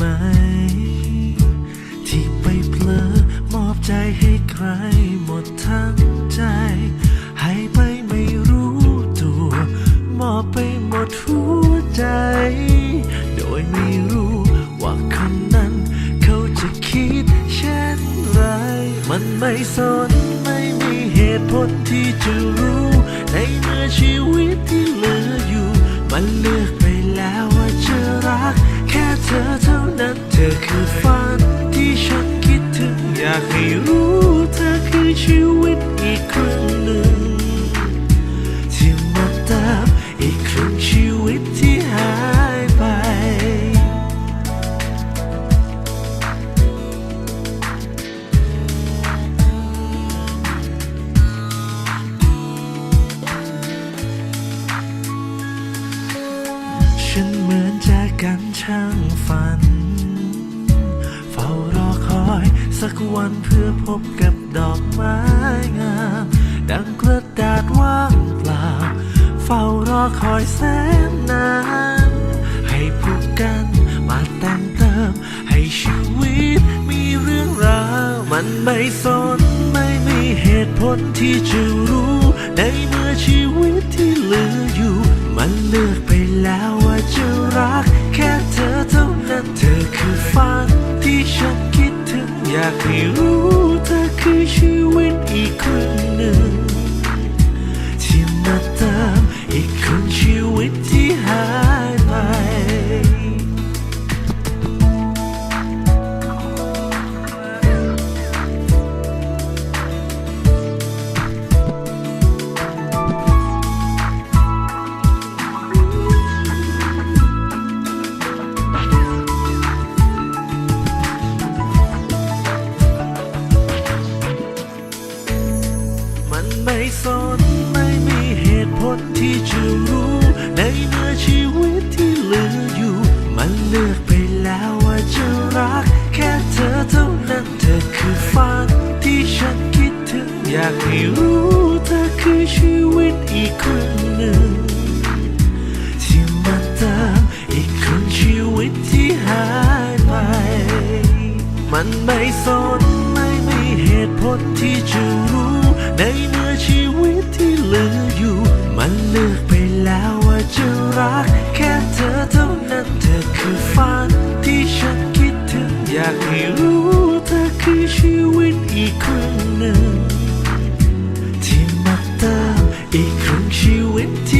ไหม ที่ไปเพลอมอบใจให้ใครหมดทั้งใจ ให้ไปไม่รู้ตัว มอบไปหมดหัวใจ โดยไม่รู้ว่าคนนั้นเขาจะคิดเช่นไร มันไม่สนไม่มีเหตุผลที่จะรู้ คือฝันที่ฉันคิดถึง อยากให้รู้เธอคือชีวิตอีกครึ่งหนึ่ง ที่มาเติมอีกครึ่งชีวิตที่หายไป ฉันเหมือนจากกันช่างฝัน สักวันเพื่อพบกับดอกไม้งาม ดังกระดาษว่างเปล่า เฝ้ารอคอยแสนนาน ให้พบกันมาแต่งเติม ให้ชีวิตมีเรื่องราว มันไม่สนไม่มีเหตุผลที่จะรู้ ในเมื่อชีวิตที่เหลืออยู่ มันเลือกไปแล้วว่าจะรัก แค่เธอเท่านั้นเธอคือฝันที่ฉันคิด อยากให้รู้เธอคือชีวิตอีกครึ่งหนึ่ง ไม่สนไม่มีเหตุผลที่จะรู้ ในเมื่อชีวิตที่เหลืออยู่ มันเลือกไปแล้วว่าจะรัก แค่เธอเท่านั้นเธอคือฝันที่ฉันคิดถึงอยากให้รู้เธอคือชีวิตอีกครึ่งหนึ่ง ที่มาเติมอีกครึ่งชีวิตที่หายไป มันไม่สนไม่มีเหตุผลที่จะรู้ใน อยากให้รู้เธอคือชีวิตอีกครั้งหนึ่งที่มาเติมอีกครั้งชีวิตที่